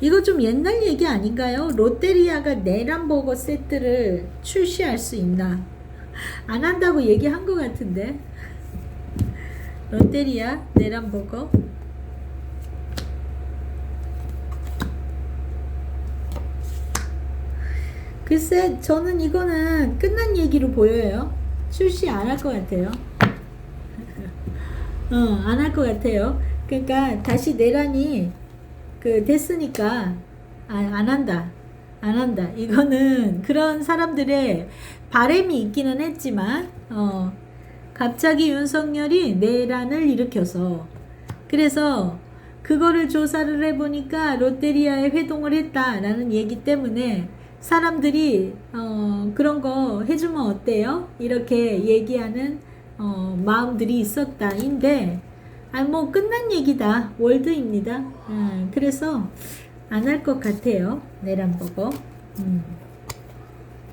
이거 좀 옛날 얘기 아닌가요? 롯데리아가 내란버거 세트를 출시할 수 있나? 안 한다고 얘기한 것 같은데. 롯데리아 내란버거. 글쎄, 저는 이거는 끝난 얘기로 보여요. 출시 안 할 것 같아요. 어, 안 할 것 같아요. 그러니까 다시 내란이 그 됐으니까 아, 안 한다. 안 한다. 이거는 그런 사람들의 바램이 있기는 했지만 어 갑자기 윤석열이 내란을 일으켜서 그래서 그거를 조사를 해보니까 롯데리아에 회동을 했다라는 얘기 때문에 사람들이 어 그런 거 해주면 어때요? 이렇게 얘기하는 어 마음들이 있었다인데 아 뭐 끝난 얘기다 월드입니다. 음, 그래서 안 할 것 같아요 내란버거. 음.